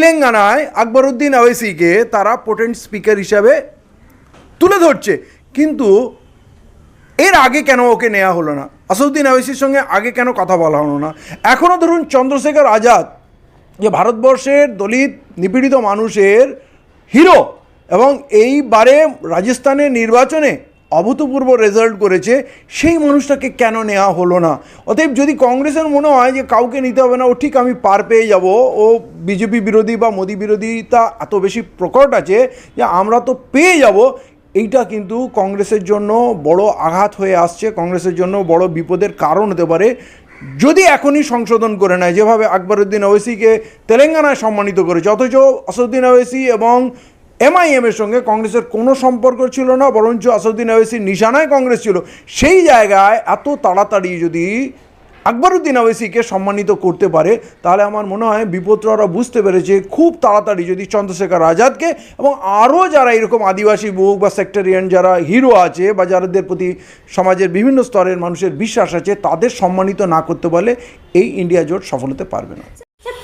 তেলেঙ্গানায় আকবরউদ্দিন আওয়েসিকে তারা potent speaker হিসাবে তুলে ধরছে। কিন্তু এর আগে কেন ওকে নেওয়া হলো না? আসাদুদ্দিন আওয়েসির সঙ্গে আগে কেন কথা বলা হলো না? এখনও ধরুন চন্দ্রশেখর আজাদ যে ভারতবর্ষের দলিত নিপীড়িত মানুষের হিরো এবং এইবারে রাজস্থানের নির্বাচনে অভূতপূর্ব রেজাল্ট করেছে, সেই মানুষটাকে কেন নেওয়া হলো না? অতএব যদি কংগ্রেসের মনে হয় যে কাউকে নিতে হবে না, ও ঠিক আমি পার পেয়ে যাব, ও বিজেপি বিরোধী বা মোদী বিরোধিতা এত বেশি প্রকট আছে যে আমরা তো পেয়ে যাব, এইটা কিন্তু কংগ্রেসের জন্য বড় আঘাত হয়ে আসছে, কংগ্রেসের জন্য বড় বিপদের কারণ হতে পারে। যদি এখনই সংশোধন করে নেয়, যেভাবে আকবরউদ্দিন ওয়েসিকে তেলেঙ্গানায় সম্মানিত করেছে, অথচ আসাদুদ্দিন ওয়েসি এবং এমআইএম এর সঙ্গে কংগ্রেসের কোনো সম্পর্ক ছিল না, বরঞ্চ আসাদুদ্দিন ওয়েসির নিশানায় কংগ্রেস ছিল। সেই জায়গায় এত তাড়াতাড়ি যদি আকবরউদ্দিন আওয়েসিকে সম্মানিত করতে পারে, তাহলে আমার মনে হয় বিপদরা ওরা বুঝতে পেরেছে খুব তাড়াতাড়ি যদি চন্দ্রশেখর আজাদকে এবং আরও যারা এরকম আদিবাসী বুক বা সেক্টরিয়ান যারা হিরো আছে বা যাদের প্রতি সমাজের বিভিন্ন স্তরের মানুষের বিশ্বাস আছে, তাদের সম্মানিত না করতে পারলে এই ইন্ডিয়া জোট সফল হতে পারবে না।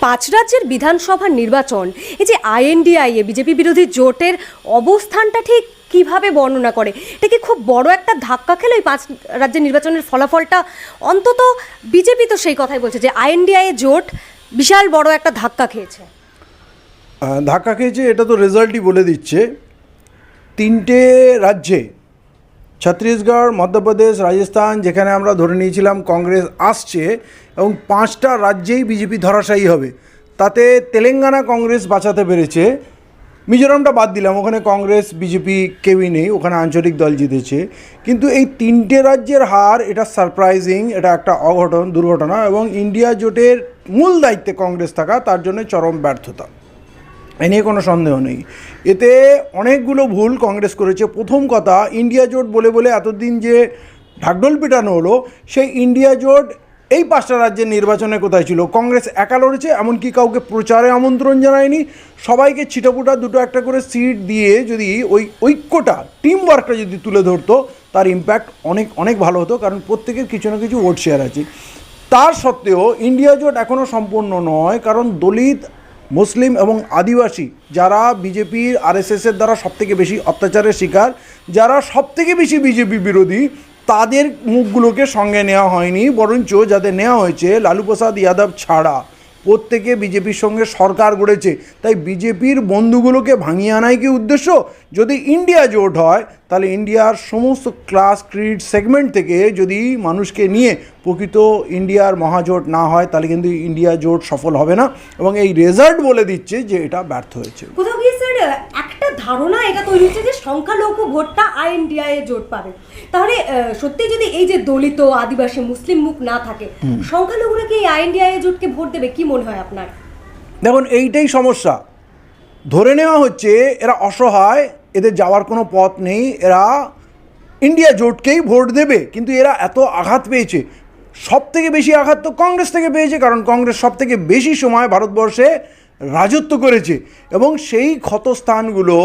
পাঁচ রাজ্যের বিধানসভার নির্বাচন। এই যে আইএনডিআইএ বিজেপি বিরোধী জোটের অবস্থানটা ঠিক কীভাবে বর্ণনা করে? এটা কি খুব বড় একটা ধাক্কা খেলো এই পাঁচ রাজ্যের নির্বাচনের ফলাফলটা? অন্তত বিজেপি তো সেই কথাই বলছে যে আইএনডিআইএ জোট বিশাল বড় একটা ধাক্কা খেয়েছে। ধাক্কা খেয়েছে, এটা তো রেজাল্টই বলে দিচ্ছে। তিনটে রাজ্যে ছত্তিশগড়, মধ্যপ্রদেশ, রাজস্থান, যেখানে আমরা ধরে নিয়েছিলাম কংগ্রেস আসছে এবং পাঁচটা রাজ্যেই বিজেপি ধরাশায়ী হবে। তাতে তেলেঙ্গানা কংগ্রেস বাঁচাতে পেরেছে। মিজোরামটা বাদ দিলাম, ওখানে কংগ্রেস, বিজেপি কেউই নেই, ওখানে আঞ্চলিক দল জিতেছে। কিন্তু এই তিনটে রাজ্যের হার, এটা সারপ্রাইজিং এটা একটা অঘটন, দুর্ঘটনা এবং ইন্ডিয়া জোটের মূল দায়িত্বে কংগ্রেস থাকা, তার জন্য চরম ব্যর্থতা। এ নিয়ে কোনো সন্দেহ নেই। এতে অনেকগুলো ভুল কংগ্রেস করেছে। প্রথম কথা, ইন্ডিয়া জোট বলে বলে এতদিন যে ঢাকঢোল পিটানো হলো, সেই ইন্ডিয়া জোট এই পাঁচটা রাজ্যের নির্বাচনে কোথায় ছিল? কংগ্রেস একা লড়েছে, এমনকি কাউকে প্রচারে আমন্ত্রণ জানায়নি। সবাইকে ছিটাপুটা দুটো একটা করে সিট দিয়ে যদি ওই ঐক্যটা টিম ওয়ার্কটা যদি তুলে ধরতো, তার ইম্প্যাক্ট অনেক অনেক ভালো হতো, কারণ প্রত্যেকের কিছু না কিছু ভোট শেয়ার আছে। তার সত্ত্বেও, ইন্ডিয়া জোট এখনও সম্পূর্ণ নয়, কারণ দলিত মুসলিম এবং আদিবাসী, যারা বিজেপির আরএসএসের দ্বারা সবথেকে বেশি অত্যাচারের শিকার, যারা সবথেকে বেশি বিজেপি বিরোধী, তাদের মুখগুলোকে সঙ্গে নেওয়া হয়নি, বরঞ্চ যাদের নেওয়া হয়েছে, লালু প্রসাদ যাদব ছাড়া প্রত্যেকে বিজেপির সঙ্গে সরকার গড়েছে। তাই বিজেপির বন্ধুগুলোকে ভাঙিয়ে আনাই কি উদ্দেশ্য? যদি ইন্ডিয়া জোট হয় তাহলে ইন্ডিয়ার সমস্ত ক্লাস ক্রিড সেগমেন্ট থেকে যদি মানুষকে নিয়ে প্রকৃত ইন্ডিয়ার মহাজোট না হয় তাহলে কিন্তু ইন্ডিয়া জোট সফল হবে না। এবং এই রেজাল্ট বলে দিচ্ছে যে এটা ব্যর্থ হয়েছে। কোথাও গিয়ে স্যার একটা ধারণা এটা তৈরি হচ্ছে যে সংখ্যালঘু ভোটটা আইএনডিআইএ জোট পাবে। তাহলে সত্যি যদি এই যে দলিত আদিবাসী মুসলিম মুখ না থাকে সংখ্যালঘুরা কি এই আইএনডিআইএ জোটকে ভোট দেবে? কি মনে হয় আপনার? দেখুন এইটাই সমস্যা। ধরে নেওয়া হচ্ছে এরা অসহায়, এদের যাওয়ার কোনো পথ নেই, এরা ইন্ডিয়া জোটকেই ভোট দেবে, কিন্তু এরা এত আঘাত পেয়েছে। সব থেকে বেশি আঘাত তো কংগ্রেস থেকে পেয়েছে, কারণ কংগ্রেস সব থেকে বেশি সময় ভারতবর্ষে রাজত্ব করেছে। এবং সেই ক্ষতস্থানগুলো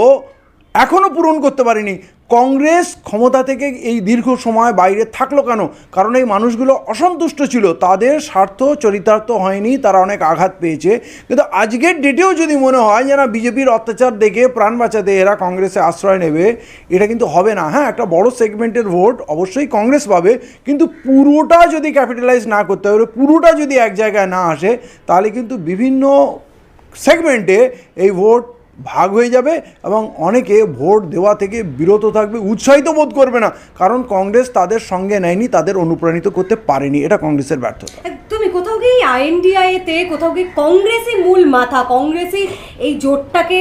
এখনও পূরণ করতে পারেনি। কংগ্রেস ক্ষমতা থেকে এই দীর্ঘ সময় বাইরে থাকল কেন? কারণ এই মানুষগুলো অসন্তুষ্ট ছিল। তাদের স্বার্থ চরিতার্থ হয়নি, তারা অনেক আঘাত পেয়েছে। কিন্তু আজকের ডেটেও যদি মনে হয় যে না বিজেপির অত্যাচার দেখে প্রাণ বাঁচাতে এরা কংগ্রেসে আশ্রয় নেবে, এটা কিন্তু হবে না। হ্যাঁ একটা বড় সেগমেন্টের ভোট অবশ্যই কংগ্রেস পাবে, কিন্তু পুরোটা যদি ক্যাপিটালাইজ না করতে পারে পুরোটা যদি এক জায়গায় না আসে, তাহলে কিন্তু বিভিন্ন সেগমেন্টে এই ভোট ভাগ হয়ে যাবে এবং অনেকে ভোট দেওয়া থেকে বিরত থাকবে উৎসাহিত বোধ করবে না। কারণ কংগ্রেস তাদের সঙ্গে নেয়নি তাদের অনুপ্রাণিত করতে পারেনি। এটা কংগ্রেসের ব্যর্থতা। তুমি কোথাও গিয়ে আইএনডিআইএ তে কোথাও গিয়ে কংগ্রেসই মূল মাথা কংগ্রেসই এই জোটটাকে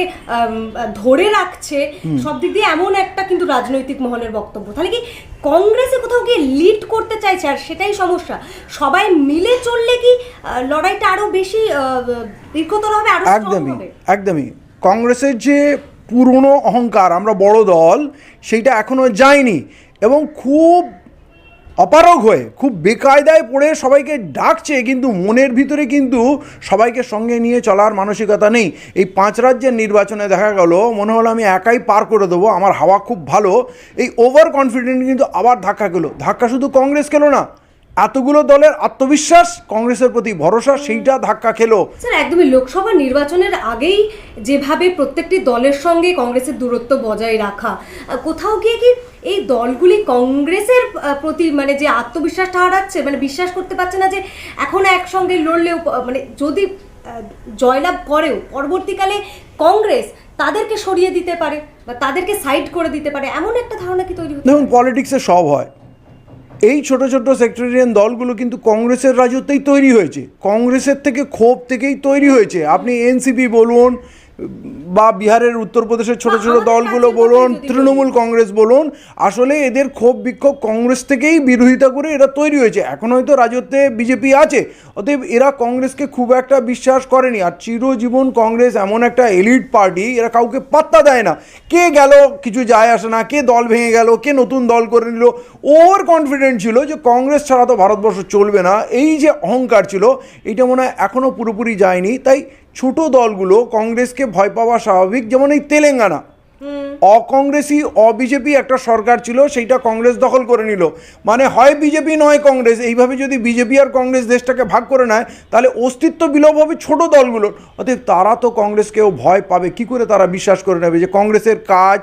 ধরে রাখছে? সব দিক দিয়ে এমন একটা কিন্তু রাজনৈতিক মহলের বক্তব্য। তাহলে কি কংগ্রেসে কোথাও গিয়ে লিড করতে চাইছে? আর সেটাই সমস্যা। সবাই মিলে চললে কি লড়াইটা আরও বেশি দীর্ঘতর হবে আরও একদমই একদমই। কংগ্রেসের যে পুরনো অহংকার, আমরা বড় দল, সেইটা এখনও যায়নি এবং খুব অপারগ হয়ে, খুব বেকায়দায় পড়ে সবাইকে ডাকছে, কিন্তু মনের ভিতরে কিন্তু সবাইকে সঙ্গে নিয়ে চলার মানসিকতা নেই। এই পাঁচ রাজ্যের নির্বাচনে দেখা গেল, মনে হলো আমি একাই পার করে দেবো, আমার হাওয়া খুব ভালো। এই ওভার কনফিডেন্ট কিন্তু আবার ধাক্কা গেলো ধাক্কা শুধু কংগ্রেস খেলো না এতগুলো দলের আত্মবিশ্বাস কংগ্রেসের প্রতি ভরসা সেইটা ধাক্কা খেলো। স্যার একদমই লোকসভা নির্বাচনের আগেই যেভাবে প্রত্যেকটি দলের সঙ্গে কংগ্রেসের দূরত্ব বজায় রাখা কোথাও গিয়ে কি এই দলগুলি কংগ্রেসের প্রতি মানে যে আত্মবিশ্বাসটা হারাচ্ছে মানে বিশ্বাস করতে পারছে না যে এখন একসঙ্গে লড়লেও মানে যদি জয়লাভ করেও পরবর্তীকালে কংগ্রেস তাদেরকে সরিয়ে দিতে পারে বা তাদেরকে সাইড করে দিতে পারে এমন একটা ধারণা কি তৈরি হচ্ছে দেখুন পলিটিক্সে সব হয়। এই ছোট ছোট সেক্রেটারিয়ান দলগুলো কিন্তু কংগ্রেসের রাজত্বেই তৈরি হয়েছে। কংগ্রেসের থেকে ক্ষোভ থেকেই তৈরি হয়েছে। আপনি এনসিপি বলুন বা বিহারের উত্তরপ্রদেশের ছোট ছোট দলগুলো বলুন। তৃণমূল কংগ্রেস বলুন আসলে এদের ক্ষোভ বিক্ষোভ কংগ্রেস থেকেই বিরোধিতা করে এরা তৈরি হয়েছে। এখন হয়তো রাজত্বে বিজেপি আছে অতএব এরা কংগ্রেসকে খুব একটা বিশ্বাস করেনি। আর চিরজীবন কংগ্রেস এমন একটা এলিট পার্টি এরা কাউকে পাত্তা দেয় না। কে গেল কিছু যায় আসে না কে দল ভেঙে গেল কে নতুন দল করে নিল। ওভার কনফিডেন্ট ছিল যে কংগ্রেস ছাড়া তো ভারতবর্ষ চলবে না। এই যে অহংকার ছিল এইটা মনে হয় এখনও পুরোপুরি যায়নি। তাই ছোট দলগুলো কংগ্রেসকে ভয় পাওয়া স্বাভাবিক যেমন এই তেলেঙ্গানা। অকংগ্রেসি অবিজেপি একটা সরকার ছিল সেইটা কংগ্রেস দখল করে নিল। মানে হয় বিজেপি নয় কংগ্রেস এইভাবে যদি বিজেপি আর কংগ্রেস দেশটাকে ভাগ করে নেয় তাহলে অস্তিত্ব বিলোপ হবে ছোটো দলগুলোর। অতএব তারা তো কংগ্রেসকেও ভয় পাবে কি করে তারা বিশ্বাস করে নেবে যে কংগ্রেসের কাজ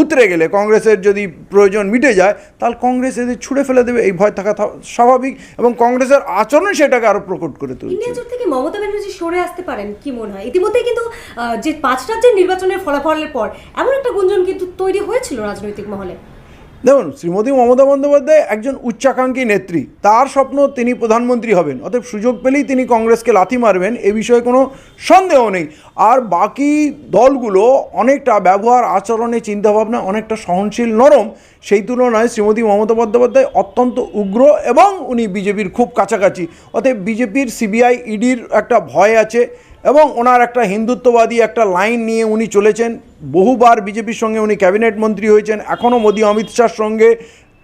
উতরে গেলে কংগ্রেসের যদি প্রয়োজন মিটে যায়, তাহলে কংগ্রেস এদের ছুঁড়ে ফেলে দেবে। এই ভয় থাকা স্বাভাবিক এবং কংগ্রেসের আচরণ সেটাকে আরও প্রকট করে তুলছে। থেকে মমতা ব্যানার্জি সরে আসতে পারেন কি মনে হয়? ইতিমধ্যে কিন্তু যে পাঁচ রাজ্যের নির্বাচনের ফলাফলের পর এমন একটা গুঞ্জন কিন্তু তৈরি হয়েছিল রাজনৈতিক মহলে। দেখুন, শ্রীমতী মমতা বন্দ্যোপাধ্যায় একজন উচ্চাকাঙ্ক্ষী নেত্রী। তার স্বপ্ন তিনি প্রধানমন্ত্রী হবেন। অতএব সুযোগ পেলেই তিনি কংগ্রেসকে লাথি মারবেন, এ বিষয়ে কোনো সন্দেহ নেই। আর বাকি দলগুলো অনেকটা ব্যবহার, আচরণে চিন্তাভাবনা অনেকটা সহনশীল, নরম, সেই তুলনায় শ্রীমতী মমতা বন্দ্যোপাধ্যায় অত্যন্ত উগ্র এবং উনি বিজেপির খুব কাছাকাছি। অতএব বিজেপির সিবিআই ইডির একটা ভয় আছে। এবং ওনার একটা হিন্দুত্ববাদী একটা লাইন নিয়ে উনি চলেছেন। বহুবার বিজেপির সঙ্গে উনি ক্যাবিনেট মন্ত্রী হয়েছেন। এখনও মোদি অমিত শাহর সঙ্গে,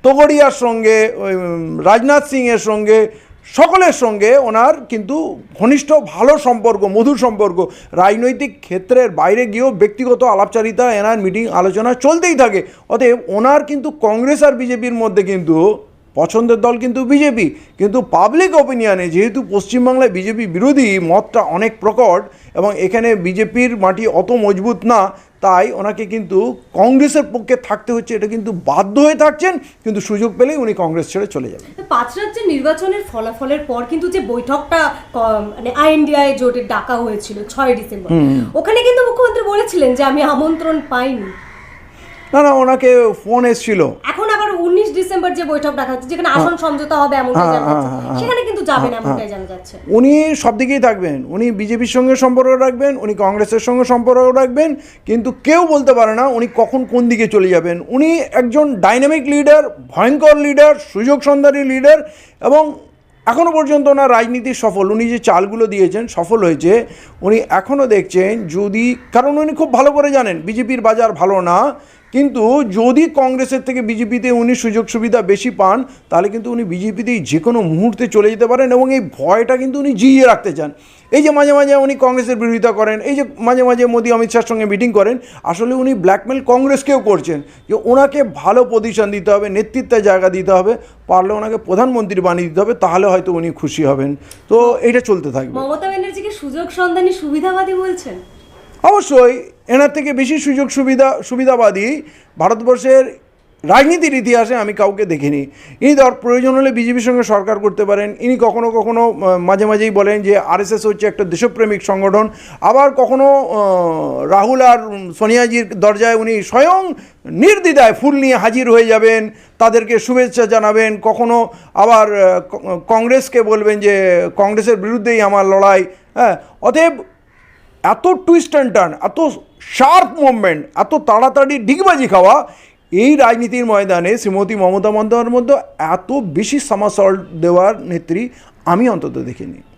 তগড়িয়ার সঙ্গে রাজনাথ সিংয়ের সঙ্গে, সকলের সঙ্গে ওনার কিন্তু ঘনিষ্ঠ ভালো সম্পর্ক, মধুর সম্পর্ক। রাজনৈতিক ক্ষেত্রের বাইরে গিয়েও ব্যক্তিগত আলাপচারিতা এনার মিটিং, আলোচনা চলতেই থাকে। অতএব ওনার কিন্তু কংগ্রেস আর বিজেপির মধ্যে কিন্তু পছন্দের দল কিন্তু বিজেপি কিন্তু পাবলিক অপিনিয়নে যেহেতু পশ্চিমবাংলায় বিজেপি বিরোধী মতটা অনেক প্রকট এবং এখানে বিজেপির মাটি অত মজবুত না তাই ওনাকে কিন্তু কংগ্রেসের পক্ষে থাকতে হচ্ছে এটা কিন্তু বাধ্য হয়ে থাকছেন কিন্তু সুযোগ পেলেই উনি কংগ্রেস ছেড়ে চলে যাবেন। পাঁচ রাজ্যের নির্বাচনের ফলাফলের পর কিন্তু যে বৈঠকটা মানে আইএনডিআই জোটের ডাকা হয়েছিল ছয় ডিসেম্বর ওখানে কিন্তু মুখ্যমন্ত্রী বলেছিলেন যে আমি আমন্ত্রণ পাইনি। না না ওনাকে ফোন এসছিল। এখন উনিশ ডিসেম্বর যে বৈঠক ডাকা হচ্ছে যেখানে আসন সমঝোতা হবে এমনটাই হ্যাঁ, হ্যাঁ, হ্যাঁ, সেখানে কিন্তু যাবেন এমনটাই জানা যাচ্ছে। উনি সব দিকেই থাকবেন। উনি বিজেপির সঙ্গে সম্পর্ক রাখবেন উনি কংগ্রেসের সঙ্গে সম্পর্ক রাখবেন কিন্তু কেউ বলতে পারে না উনি কখন কোন দিকে চলে যাবেন। উনি একজন ডাইনামিক লিডার ভয়ঙ্কর লিডার সুযোগ সন্ধানী লিডার এবং এখনও পর্যন্ত ওনার রাজনীতি সফল। উনি যে চালগুলো দিয়েছেন সফল হয়েছে। উনি এখনও দেখছেন যদি কারণ উনি খুব ভালো করে জানেন বিজেপির বাজার ভালো না কিন্তু যদি কংগ্রেসের থেকে বিজেপিতে উনি সুযোগ সুবিধা বেশি পান, তাহলে কিন্তু উনি বিজেপিতেই যে কোনো মুহূর্তে চলে যেতে পারেন এবং এই ভয়টা কিন্তু উনি জিইয়ে রাখতে চান। এই যে মাঝে মাঝে উনি কংগ্রেসের বিরোধিতা করেন, এই যে মাঝে মাঝে মোদী অমিত শাহর সঙ্গে মিটিং করেন, আসলে উনি ব্ল্যাকমেল কংগ্রেসকেও করছেন যে ওনাকে ভালো পজিশন দিতে হবে নেতৃত্বের জায়গা দিতে হবে, পারলে ওনাকে প্রধানমন্ত্রী বানিয়ে দিতে হবে, তাহলে হয়তো উনি খুশি হবেন। তো এটা চলতে থাকবে। মমতা ব্যানার্জিকে সুযোগ সন্ধানী সুবিধাবাদী বলছেন? অবশ্যই এনার থেকে বেশি সুযোগ সুবিধা, সুবিধাবাদী ভারতবর্ষের রাজনীতির ইতিহাসে আমি কাউকে দেখিনি। ইনি ধর প্রয়োজন হলে বিজেপির সঙ্গে সরকার করতে পারেন। ইনি কখনো কখনো মাঝে মাঝেই বলেন যে আরএসএস হচ্ছে একটা দেশপ্রেমিক সংগঠন। আবার কখনো রাহুল আর সোনিয়াজির দরজায় উনি স্বয়ং নির্দ্বিধায় ফুল নিয়ে হাজির হয়ে যাবেন, তাদেরকে শুভেচ্ছা জানাবেন। কখনো আবার কংগ্রেসকে বলবেন যে, কংগ্রেসের বিরুদ্ধেই আমার লড়াই। হ্যাঁ অতএব এত টুইস্ট অ্যান্ড টার্ন এত শার্প মুভমেন্ট এত তাড়াতাড়ি ডিগবাজি খাওয়া, এই রাজনীতির ময়দানে শ্রীমতী মমতা বন্দ্যোপাধ্যায়ের মধ্যে এত বেশি সমাসল দেওয়ার নেত্রী আমি অন্তত দেখিনি।